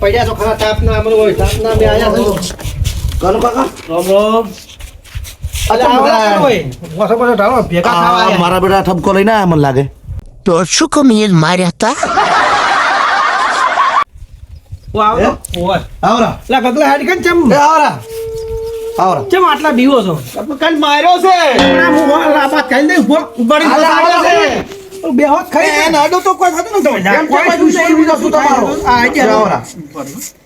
પડ્યા તો ખરા તાપના અમર હોય તાપના બે આયા છે? કાકા રામ રામ. મારા બેટા ઠપકો લઈને આયા મને લાગે તો શું કમીએ માર્યા હતા આટલા બીવો છો કાલ માર્યો છે? ના બે હોત ખાઈ એ નાડો તો કોઈ થતું નતું એમ કોઈ દુશ્મન બીજો શું તમારો. આ આજે આવરા.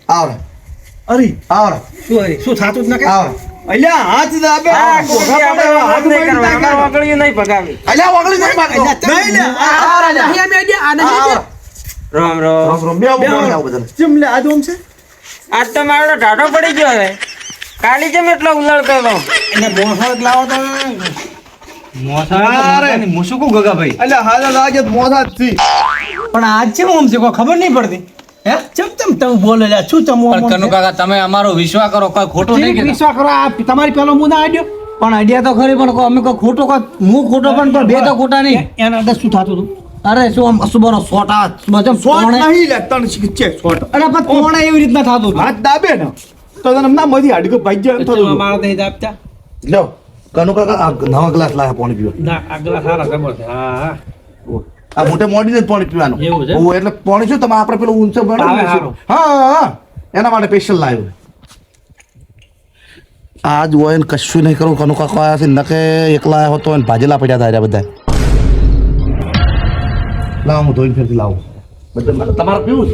આવરા. અરે આવરા. શું અરે શું થાતું જ ન કે? આવરા. અલ્યા હાથ દાબે નહીં હાથ પડી જાય. અલ્યા વગળી નહીં પાડતો નહીં લે, આ- આવરા લ્યા. અહીંયા મે આ આવરા. રામ રામ. રોમ રોમ. બે આવું બધાને. ચમ લે, આ દોમ છે. આજ તો મારો ઢાઢો પડી ગયો હવે. કાલી જેમ એટલો ઉલળ કર્યો? એને જ લાવો તો. પણ આજ છે ઓમ છે? કોઈ ખબર નહીં પડતી. હે? ચમ ચમ તમે બોલે લ્યા? શું ચમ ઓમ કનુ કાકા તમે અમારો વિશ્વાસ કરો કોઈ ખોટો નહીં વિશ્વાસ કરો આ તમારી પેલો મું ના આડ્યો પણ આઈડિયા તો ખરી પણ અમે કોઈ ખોટો કોઈ હું ખોટો પણ બે તો ખોટા નહીં. એના અંદર શું થતું હતું? અરે શું આમ અસુબાનો શોટ આ મજમ શોર્ટ નહીં લે, ત્રણ શીખ છે, શોર્ટ. અરે પણ કોણે એવી રીતના થતું હાથ દાબે ને? તો તને ના મધી હાડકો ભાઈ જાય હતું. અમારા નહીં આપતા લ્યો કનુ કાકા આ નવા ગ્લાસ લાયા પાણી પીવા ના આગલા સારા ખબર છે. હા હા. આ મોટે મોડી જ પાણી પીવાનું. એવું છે? એટલે પાણી શું તમે આપણે પેલું ઊંચો બને આવે ને સારું. હા હા એના માટે સ્પેશિયલ લાવ્યો આજ હોય ને કશું નહીં કરું. કનુ કાકા આયા છે નકે એકલા આવ્યો હતો ને ભાજેલા પડ્યા હતા બધા. લાવો હું ધોઈને ફેરથી લાવું. બધા તમારે પીવું?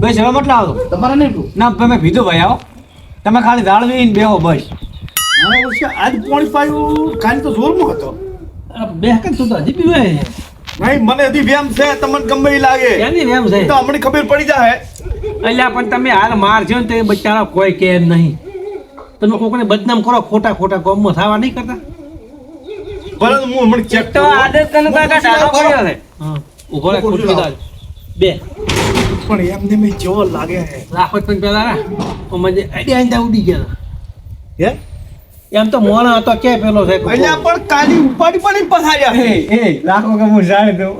બસ હવે મતલબ આવો તમારે નહીં પીવું? ના તમે પીધું ભાઈ આવો. તમે ખાલી દાળ બેહો બસ. મારા વર્ષે આજ પાણી પાયું ખાલી તો જોરમાં હતો. બે કન તું તો હજી પીવે છે. નહીં મને હજી વ્યામ છે તમને ગમે લાગે. ક્યાંની વેમ છે? તો હમણાં ખબર પડી જાય અલ્યા પણ તમે હાલ માર છો ને તો બચારા કોઈ કે નહીં. તમે કોકને બદનામ કરો ખોટા ખોટા કોમમાં થવા નહીં કરતા? પરંતુ હું હમણાં ચેક તો કાકા છે. ઊભો ખોટું બે. પણ એમને મેં જેવો લાગે છે. રાખો પણ પેલા ના મને આઈને ઉડી ગયા હે? એમ તો મોણા હતો કે પેલો છે અહીંયા પણ કાલી ઉપાડી પણ ઈ પથાર્યા છે. એ રાખો કે હું જાણી દઉં.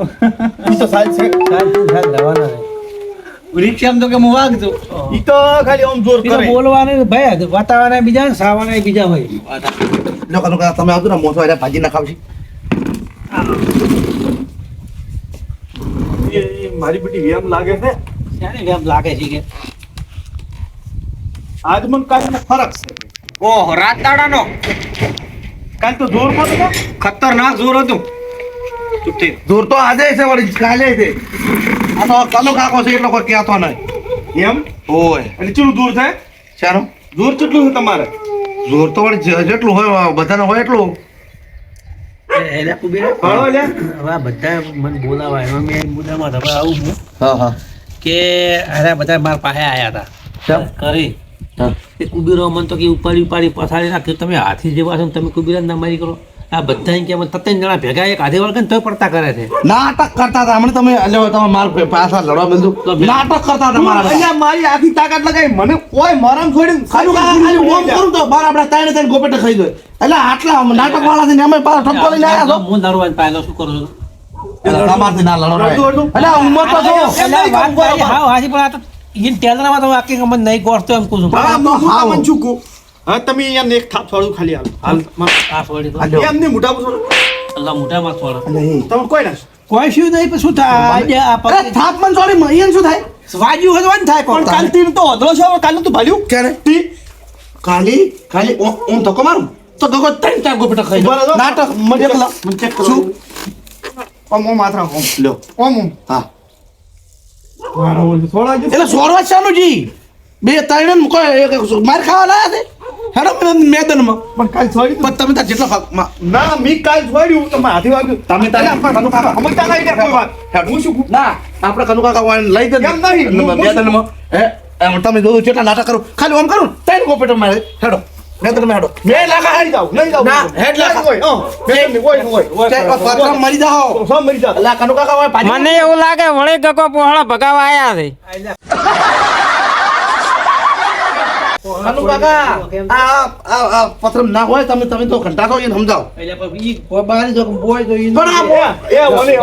ઈ તો સાચ છે. રિક્ષામાં તો કે હું વાગતો. ઈ તો ખાલી આમ જોર કરે. બોલવાને ભાઈ વાતાવરણ બીજા ને સાવાના બીજા હોય. લ્યો કનુ તમે આવજો ને મોસો એટલે ભાજી ના ખાવશી મારી બેટી વ્યામ લાગે છે? ત્યારે વેમ લાગે છે કે? આજ મને કાલનો ફરક છે. ઓહો રાત દાડાનો કાલ તો જોરમાં હતો? ખતરનાક જોર હતું. ચૂપ થઈ દૂર તો આજે છે વળી કાલે છે. આ તો કનુ કાકો છે એટલો કોઈ કહેતો નહીં. એમ? ઓય. એટલે ચેટલું દૂર થાય ચાલો દૂર કેટલું છે તમારે? જોર તો વળી જેટલું હોય બધાને હોય એટલું. એટલે કુબેર લે. હવે બધા મને બોલાવા એમાં મેં મુદ્દામાં હવે આવું છું. હા હા. કે અરે બધા મારા પાસે આયા હતા? કરી. એ કુબીરો મને તો કે ઉપાડી ઉપાડી પથારી નાખ્યું. તમે હાથી જેવા છો ને તમે કુબીરા ના મારી કરો. આ બધા એમ કે અમે જણા ભેગા એક હાથી વળગે ને તોય પડતા કરે છે. નાટક કરતા હતા. હમણાં તમે એટલે તમે મારા પાછા લડવા મળ્યું નાટક કરતા હતા મારા અહીંયા મારી આખી તાકાત લગાવી. મને કોઈ મરમ છોડી ખાલી ખાલી ઓમ કરું તો બાર આપણા તાણે ત્રણ ગોપેટે ખાઈ ગયો એટલે આટલા નાટક વાળા છે ને અમે પાછા ઠપકો લઈને આવ્યા છો. હું નરવાન પાયલો શું કરું છું? તમારથી ના લડો. એટલે ઉંમર તો જો. હાજી પણ આ તો ઈન ટેલરામાં તો આખી ગમત નહીં ગોઠતો એમ કહું છું. હા, તો હું હાવ. તમને ચૂકું હા તમે અહીંયા એક થાપ છોડું ખાલી હાલ. હાલ આ છોડી દો. આ લ્યો. એમ નહીં મોઢા પર છોડો. અલ્લા મોઢા માં છોડો. એટલે તમે કોઈ ના કોઈ શું નહીં શું થાય? આ પર થાપ મન સોરી મહીન શું થાય? વાજ્યું હોય તો વાન થાય કોણ પણ કાલ તીર. તો અધરો છો કાલ કાલે તો ભાલ્યું? ક્યારે? તી. ખાલી ખાલી ઓમ ધક્કો મારું? તો ધક્કો ત્રણ ચાર ગોપેટા ખાઈ નાટક મને મને check કરો. શું? ઓમ ઓમ હાથ ઓમ. લ્યો. ઓમ ઓમ. હા. થોડા એટલે સોરવા શાનું જી? બે ત્રણ મારે ખાવા લાયા છે? હેડો મેદાનમાં. પણ કાલ છોડી પણ તમે તાર જેટલો ખાવ ના મી કાલ છોડ્યું તમે હાથી વાગ્યું. તમે તારે- સમજતા નહીં ને કોઈ વાત? હું શું ના આપણે કનુ કાકા વાળાને લઈ દે એમ નહીં, હું- હું- મેદાનમાં હે? તમે જોયું કેટલા નાટક કરું. ખાલી ઓમ કરું ત્રણ ગોપેટો મારે. હેડો. હેડો. હારી નહીં ના, હેડ મરી જાઓ. મરી જાઓ. કાકા મને એવું લાગે વળી ગકો પોહળા ભગાવા આયા છે. કાનુ કાકા આ આ આ પથરમ ના હોય તમે તમે તો ઘંટા એને સમજાવો. એટલે પણ બહાર જો બોય તો ઈ- પણ આ બોય. એ ઓલે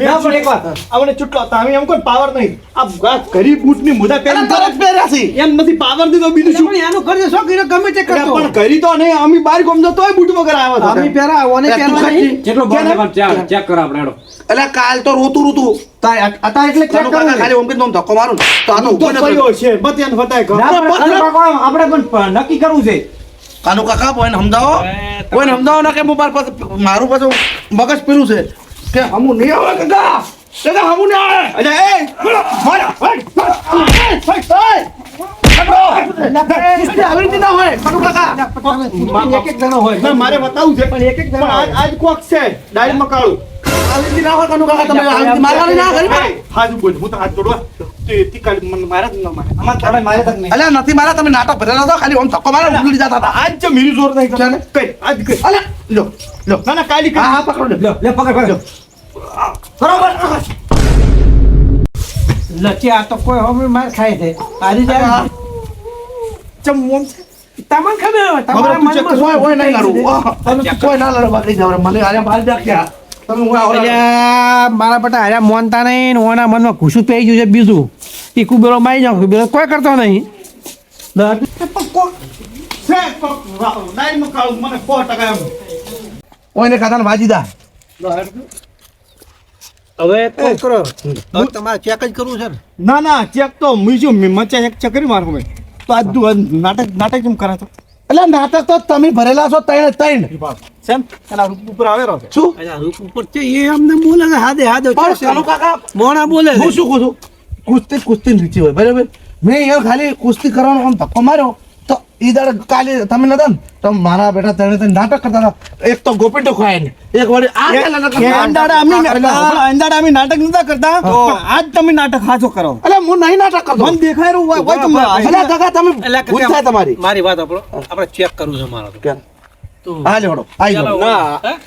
ના પણ એક વાત આવને ચૂંટલો તમે એમ કોઈ પાવર નહીં. આ ગા- ગરીબ બૂટની મુદા પહેરી તરત પહેર્યા છે. એમ નથી પાવર દીધો બીજું શું? પણ એનું કરજે શું કર્યું ગમે તે કરતો પણ કરી તો નહીં. અમે બાર ગમતો તોય બૂટ વગર આવ્યો અમે પહેરા ઓને પહેરવા નહીં કેટલો ભાવ લેવાનો? કરો આપણે એટલે કાલ તો રોતું રોતું એટલે ચેક ખાલી ધક્કો મારું તો આ તો તો ઊભો ન થયો. કયો છે? બસ એને ઘર. ના, પણ પણ- કાકા, આપણે પણ નક્કી કરવું છે. કાનુ કાકા કોઈને સમજાવો? કોઈને સમજાવો ના કે મોબાઈલ પર મારું પાછું મગજ પેલું છે. કે? હમું નહીં આવે કાકા. કાકા હમું નહીં આવે. અરે એ! મારા, હટ, હટ, હટ, હટ. આવી રીતે ના હોય કાનુ કાકા. એક એક જણો હોય ના, મારે બતાવવું છે પણ એક એક આજ આજ કોક છે ડાયરીમાં કાળું. આવી ના હોય ખાલી આમ ધક્કો. કઈ કઈ લચી આ તો કોઈ હવે માર ખાય છે આજે જાય ચમ મોમ તમને ખબર હોય તમારા મનમાં કોઈ હોય નહીં લડવું તમે કોઈ ના લડવા બાકી જાવ મને આયા બહાર અલ્યા, મારા બટા હાર્યા મોનતા નહીં ઓના મનમાં ઘૂસું પેઈ ગયું છે બીજું. એ કુબેરો મારી જાવ કુબેરો કોઈ કરતો નહીં. ઓયને ખાતા વાજીદા હવે કરો. હવે તમારે ચેક જ કરવું છે ના. ના ચેક તો મીજો મચા એક ચકરી મારું મેં તો આજ નાટક નાટક કેમ કરે તો એટલે નાટક તો તમે ભરેલા છો તૈણ તૈણ સેમ? એના રૂપ ઉપર આવેલો છે? શું? અલ્યા, રૂપ ઉપર છે એ અમને બોલે છે હાદે હાદે પણ કાનુ કાકા મોણા બોલે હું શું કહું છું? કુસ્તી કુસ્તી નીચે હોય બરાબર? મેં એ ખાલી કુસ્તી કરવાનો આમ ધક્કો માર્યો. ઈ દાડે કાલે તમે નતા ને? તો મારા બેટા તને તને નાટક કરતા હતા. એક તો ગોપીટો ખાય ને. એક વળી આ અંદાડા અમે અંદાડા અમે નાટક નતા કરતા પણ આજ તમે નાટક હાજો કરો. અલે હું નહીં નાટક કરતો. મને દેખાય રહ્યું હોય હોય તમને કાકા તમે ભૂલ થાય તમારી. મારી વાત આપણો આપણે ચેક કરવું છે મારો કેમ? હા લેવડો આઈ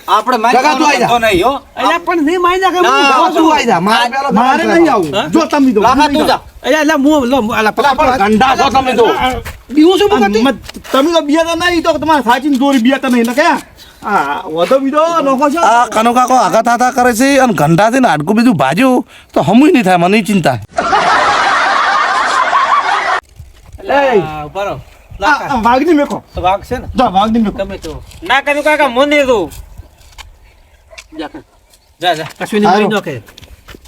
આપણે કાકા તું આઈ જા. નહીં હો. અલ્યા પણ નહીં મારી નાખે કાકા તું આઈ જા મારા પેલો મારે નહીં આવું. જો તમે તો લાખા તું જા અલ્યા અલ્યા હું લો અલ્યા પેલા પણ ગંડા છો તમે તો બીવું શું આ તમે તો બિયાતા નહીં તો તમારે સાચી દોરી બિયાતા નહીં ને ક્યાં? બીજો નોખો છો. આ કનો કાકો આઘા થાતા કરે છે અને ગંડાથી ને હાડકું બીજું ભાજ્યું તો હમુય નહીં થાય મને ચિંતા. આ વાઘની મેકો. વાઘ છે ને? જો વાઘની મેકો. ગમે તો ના કર્યું કાકા મને તું. જા જા કશું નહીં મારી નાખે.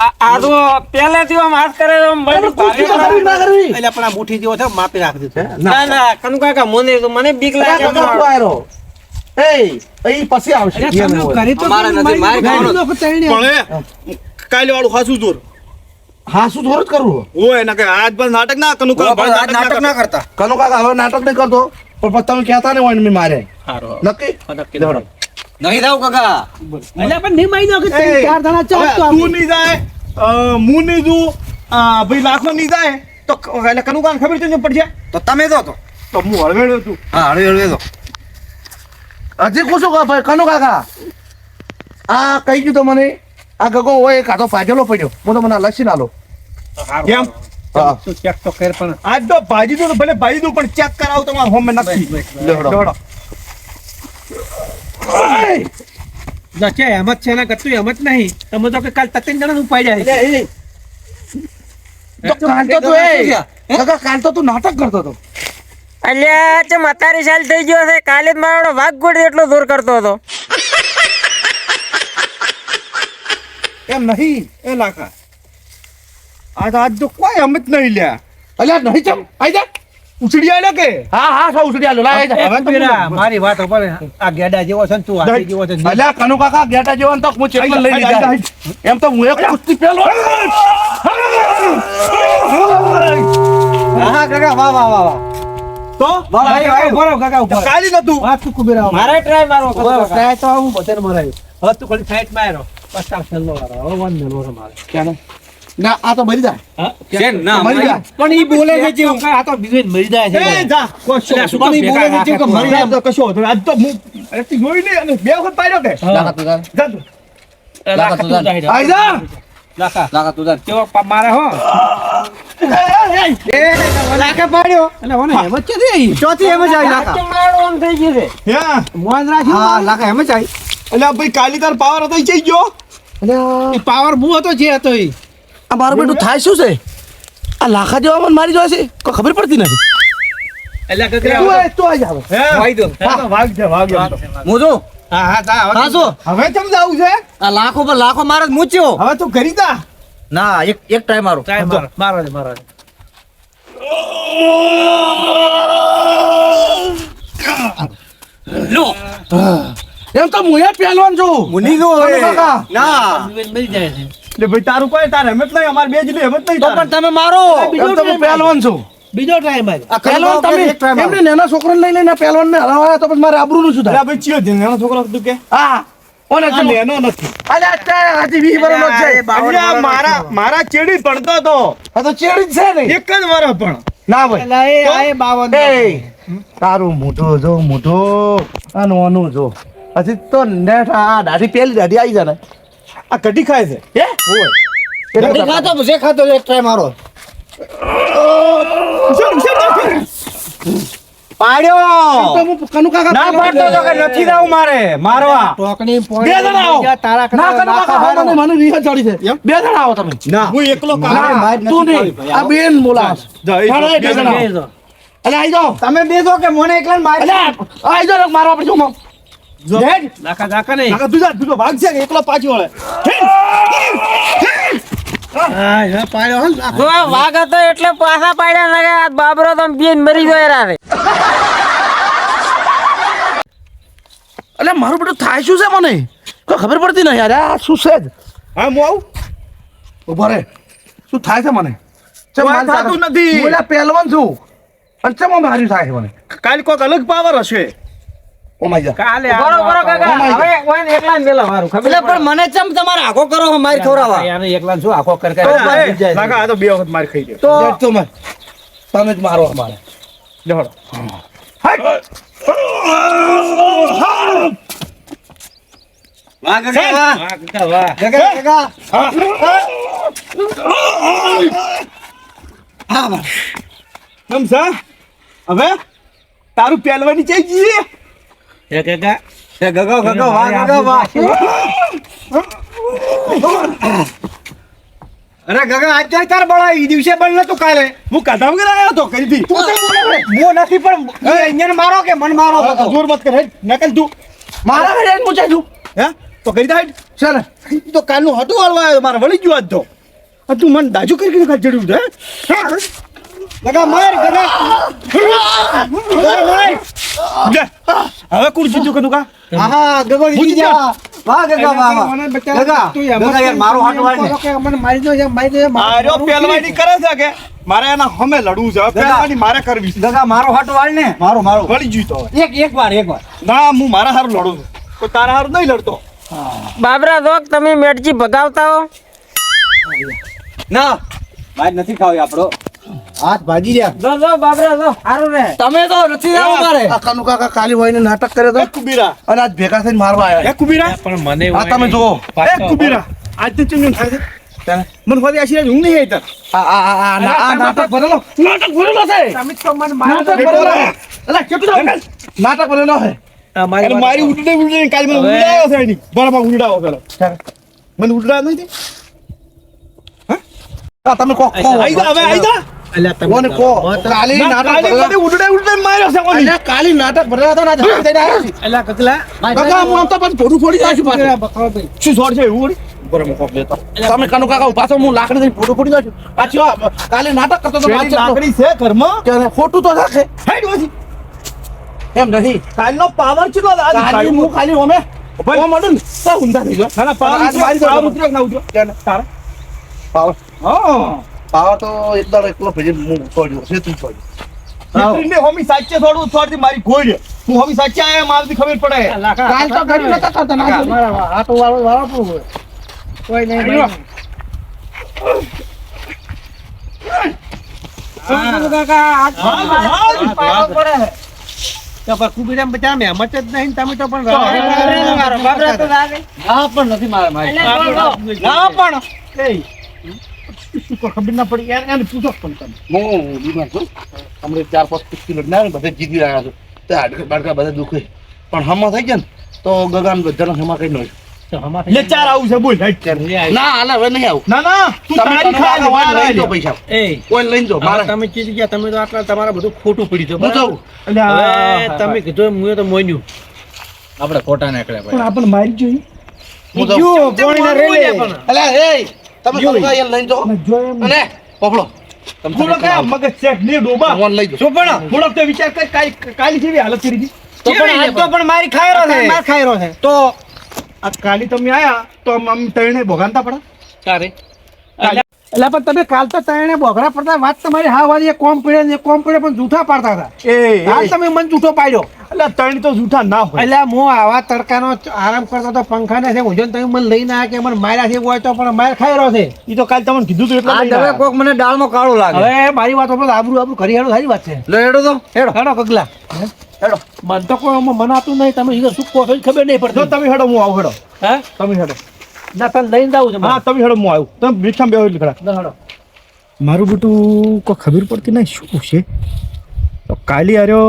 આ આ તો પહેલેથી આમ હાથ કરે આમ બળદું ભારે ના કરવી. અલ્યા પણ આ મુઠ્ઠી જેવો છે માપી રાખી દીધું. ના. ના કનુ કાકા મને તો. મને બીક લાગે આયરો. એ એ પછી આવશે. કરી તો નથી, મારે. પણ કાલે વાળું ખાસું જોર હા શું થોડું જ કરવું ઓય ના કે આજ પણ નાટક ના કનું કરું નાટક ના કરતા? કનો કાકા હવે નાટક નહીં કરતો? પણ પછી તમે કહેતા ને હોય ને મેં મારે. નક્કી? લેવડો. નહીં થાવ કાકા. એટલે પણ નહીં મારી દો કે ચાર જણા ચાલ તો તું નહીં જાય અ, હું નહીં જુ આ ભાઈ લાખો નહીં જાય તો એટલે કનુ કાન ખબર છે પડશે? તો તમે તો તો. તો હું હળવેડ્યો છું. હા હળવે હળવે તો હજી પૂછું કે ભાઈ કનો કાકા. આ કહી ગયું તો મને આ ગગો હોય કાતો પાજેલો પડ્યો. હું તો મને લસી નાલો કેમ? તું ચેક તો કર પણ આજ તો ભાજી દો ભલે ભાજી દો પણ ચેક કરાવું તમારે હોમ નક્કી. લેવડો. લેવડો. ના એમ જ છે ને કતું એમ જ નહીં. તમે તો કે કાલ તત્તીન જણા ઉપાડ્યા છે. એ, એ. તો કાલ તો તું એ. કાકા કાલ તો તું નાટક કરતો હતો. અલ્યા ચમ અત્યારે સાલ થઈ ગયો છે. કાલે જ મારો વાઘ ગોળ એટલો દૂર કરતો હતો. એમ નહીં. એ લાખા આજ આજ તો કોઈ એમ નહીં લ્યા અલ્યા નહીં ચમ આઈ જા ઉછળી આલ્યા કે હા હા સૌ ઉછડી આલો લાય જા હવે પેલા મારી વાત ઉપર આ ગેડા જેવો છે ને તું હાથી જેવો છે અલ્યા કનુ કાકા ગેડા જેવો ને તો હું ચેક લઈ લીધા એમ તો હું એક કુસ્તી પેલો હા કાકા વાહ વાહ વાહ વાહ તો ભાઈ ભાઈ બોલો કાકા ઉપર કાલી નતું વાત તું કુબેરા મારે ટ્રાય મારો ટ્રાય તો હું બધાને મરાયું હવે તું ખાલી છેલ્લો હવે વન મેલો મારે ક્યાં ના આ તો મરી જાય છે ના મરી જાય પણ ઈ બોલે છે જેવું આ તો બીજું મરી જાય છે એ જા કશો પણ ઈ બોલે છે છે કે મરી જાય તો કશો તો. આજ તો હું અરે જોઈ નહીં અને બે વખત પાડ્યો કે લાગા તું જા. જા તું. જાય આઈ જા લાખા લાખા તું જા. કેવો પા- મારે હો એ લાખા પાડ્યો એટલે ઓને એમ જ છે ચોથી એમ જ આવી લાકા મારો ઓન થઈ ગયું છે હા મોન રાખ્યું હા લાકા એમ જ આવી એટલે ભાઈ કાલી તાર પાવર હતો ઈ જઈ ગયો એ પાવર હું હતો જે હતો એ આ મારું બેટું થાય શું છે? આ લાખા જેવા મને મારી જોશે કોઈ ખબર પડતી નથી. જાવ છે? છે ના એક એક ટ્રાય મારો. મારો. મારો છે, છે. એમ તો હું એ પહેલવાન છું. મુની નો. ના જાય છે. એટલે ભાઈ તારું કોઈ તાર હેમત નહીં અમાર બે જ હેમત નહીં તો પણ તમે મારો. એમ પહેલવાન છું. બીજો ટાઈમ આ પહેલવાન તમે એક try મારો. એમને નાના છોકરાને લઈ લઈને પહેલવાન ને હરાવાયા તો પછી મારે આબરૂનું શું થાય? ભાઈ ચિયો છે નાનો છોકરો તું કે. હા. ઓને આ હજી મારા મારા ચેડી પડતો તો. આ તો ચેડી જ છે ને. એક જ વરસ પણ ના ભાઈ. તારું મોટો જો મોટો અને ઓનું જો. પછી તો આ દાઢી પેલી દાઢી આવી જાય ને આ કઢી ખાય છે? હે? એટલે કઢી ખાતો જે ખાતો એક ટ્રાય મારો. પાડ્યો. કનુ કાકા ના પાડતો તો કે નથી જાવું મારે. મારવા. ટોકણી બે જણા આવો. તારા ના કનુ કાકા મને મને રીહ ચડી છે. બે જણા આવો તમે. ના. હું એકલો કાલે તું નહીં. આ બેન બોલાવે જા, એ ચાલો, એ બે બે જણા જણા. અલે આઈ જાઓ. તમે બેસો કે મને એકલા મારી અલે આઈ જાઓ મારવા પડશે હું. નહીં. તું જા, તું કે એકલો પાછી વળે. ને. વાઘ હતો એટલે પાછા પાડ્યા ના આ બાબરો તો બેન મરી ગયો રાતે મારું બધું થાય શું છે મને? કોઈ ખબર પડતી નહીં. યાર આ શું છે જ? હા હું આવું? ઊભો રે. શું થાય છે મને? થતું નથી. પહેલવાન છું. અને ચમ આમ થાય છે મને? કાલ કોઈક અલગ પાવર હશે. ઓ માય કાલે બરો બરો કાકા. હવે ઓય એકલા મેલા મારું ખબર પણ મને ચમ તમારે આખો કરો છો મારી યાર એકલા શું આખો કર તો ભાઈ, આ તો બે વખત માર ખાઈ ગયો. તો તો મેં તમે જ મારો અમારે. લેવડો. વાહ કાકા વાહ. કાકા કાકા કેમ છે હવે? તારું પહેલવાની ચાઈ ગઈ એ કાકા. એ ગગો ગગો વાહ ગગો વાહ. અરે ગગા અત્યારે તાર બળા ઈ દિવસે બળ નતું કાલે. હું કદમ વગર આવ્યો તો કરી દી મો નથી પણ અહીંયા મારો કે મન મારો જોર મત કરે નકલ તું. મારા ઘરે પૂછાય તું. હે? તો કરી દે હેડ. છે ને ઈ તો કાલનું હતું વાળવા આવ્યો મારે વળી ગયો આજ તો. આ તું મને દાજુ કરી કરીને કાઢ જડ્યું છે હે? ગગા માર ગગા. ગગા, માર. હવે કોણ જીત્યું કનું કા? આહા ગગો જીતી જા વાહ ગગા વાહ ગગા, ગગા યાર મારો હાથ વાળ ને. કે મને મારી દો યાર મારી દો મારો પહેલવાની કરે છે કે? મારે એના હમે લડવું છે. પહેલવાની મારે કરવી છે. ગગા મારો હાથ વાળ ને મારો મારો. વળી જીતો એક એક વાર એક વાર. ના હું મારા હારું લડું છું. કોઈ તારા હારું નહીં લડતો. બાબરા જોક તમે મેટજી ભગાવતા હો. ના ભાઈ નથી ખાવી આપણો. હાથ ભાજી રહ્યા. જો જો બાબરા જો સારું રે તમે તો નથી જાવ મારે આ કનુ કાકા કાલી હોય ને નાટક કરે એ તો કુબીરા. અને આજ ભેગા થઈને મારવા એ આવ્યા કુબીરા પણ મને આ તમે જુઓ. એ કુબીરા. આજ તો ચેન્જ થાય છે. મને ફરી આશીર્વાદ ઊંઘ નહીં આવી આ આ આ આ નાટક ભરેલો. નાટક ભરેલો છે. તમે તો મને નાટક ભરેલો અલા, કેટલું નાટક ભરેલો છે. મારી ઉડડે ઉડડે કાલ મને હવે- છે એની. બરાબર ઉડાવો પેલો. મને ઉડાવ નહીં આ તમે કો કો આઈ જા હવે આઈ જા. કાલી કાલે કાલી તો? તમે કનુ કાકા પાછો હું લાકડી લઈને ફોટો ફોડી નાખ્યું પાછી કાલે નાટક કરતો તો. લાકડી છે ઘરમાં? કે ખોટું તો રાખે. એમ નથી કાલનો પાવર છે આ કાલી હું ખાલી ઓમે ઓમ મળું તો ઊંધા થઈ ગયો? ના ના પાવર મારી પાવર ઉતર્યો ના ઉતર્યો ક્યાં? પાવર. હા. પાવર તો એકદમ એકલો ભેજી હું છોડ્યો છે તું છોડ્યો હોમી સાચે થોડું થોડી મારી ગોળ હું હોમી સાચે આયા મારથી ખબર પડે. કાલ તો ઘડી નતા કરતા ના મારા હાથ વાળો વાળો પણ હોય. કોઈ નહીં પણ નથી મારે મારી. પણ. ખબર ના પડી યાર એને પૂછો પણ તમે હું બીમાર છું હમણાં ચાર પાંચ કુસ્તી લડનાર બધે જીતી રહ્યા છો તે હાડકા બાડકા બધા દુખે પણ હમા થઈ ગયા ને તો ગગન બધાનો હમા કઈ નહીં લે ચાર આવું છે બોલ ના હાલ હવે નહીં આવું ના ના તું તારી ખા લે, ઓય મારે લઈ જાઓ પૈસા એ ઓય લઈ જાઓ મારે મારે તમે ચીજ ગયા તમે તો આટલા તમારા બધું ખોટું પડી છે હું જાઉં તમે કીધું હું તો મોન્યું આપણે ખોટા નીકળ્યા પણ આપણને મારી જોઈએ હું પોણીના રેલે અલા એ તમે જોઈ. સલગા લઈ જાઓ. અને તમે થોડો મગજ ચેક ને ડોબા. ફોન લઈ જાઓ. શું પણ થોડોક તો વિચાર કર કાઈ કાલી જેવી હાલત કરી હતી તો પણ તો પણ મારી ખાયરો છે. માર ખાયરો છે. તો આ કાલી તમે આયા તો આમ આમ તણે ભોગાનતા પડા. તારે એટલે પણ તમે કાલ તો તને બોગરા પડતા વાત તમારી હા વાત એ કોમ પડે ને કોમ પડે પણ જૂઠા પાડતા હતા. એ હાલ તમે મને જૂઠો પાડ્યો. એટલે તણી તો જૂઠા ના હોય. એટલે હું આવા તડકાનો આરામ કરતો તો પંખાને છે ઉજન તમે મને લઈને આવ્યા કે મને માર્યા છે હોય તો પણ માર ખાઈ રહ્યો છે. એ તો કાલ તમને કીધું તું એટલે હવે કોક મને ડાળમાં કાળો લાગે. હવે મારી વાત આપણે આબરું આબરું કરી હેડો સારી વાત છે. લે હેડો તો હેડો. હેડો કગલા હેડો. મન તો કોઈ મનાતું નહીં તમે શું કહો છો ખબર નહીં પડતી. તમે હેડો હું આવું હેડો. હે? તમે હેડો. ના તને લઈને જાવું છે હા તમે હેડો હું આવ્યું તમે રિક્ષામાં બેહો એટલે ખરા. ના, હેડો. મારું બેટું કોઈ ખબર પડતી નહીં શું છે? તો કાલી આર્યો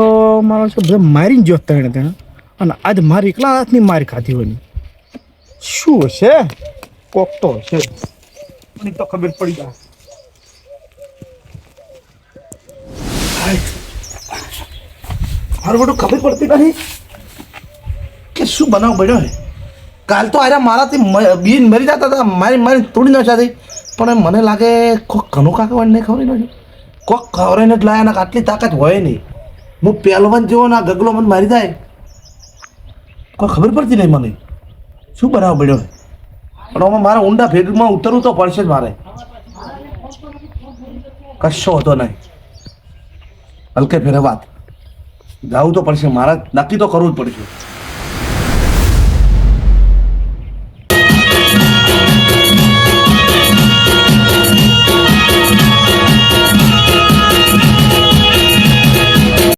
મારો છે બધા મારીને જોત તેણે તેણે અને આજ મારી એકલા હાથની મારી ખાધી હોય શું હશે? કોક તો હશે. તો ખબર પડી જાય. મારું બધું ખબર પડતી નથી કે શું બનાવ બન્યો છે? કાલ તો આર્યા મારાથી બીન મરી જતા હતા. મારી મારી તોડી નાખ્યા હતી પણ મને લાગે કોક ઘણું કાકા નહીં ખબર નથી કોક ખવડાઈને જ લાયા ને આટલી તાકાત હોય નહીં. હું પહેલવાન જેવો ના ગગલો મને મારી જાય. કોઈ ખબર પડતી નહીં મને. શું બનાવ બન્યો પણ આમાં મારા ઊંડા ભેગમાં ઉતરવું તો પડશે જ મારે. કશો હતો નહીં. હલકે ફેરે વાત. જાવું તો પડશે. મારા નક્કી તો કરવું જ પડશે.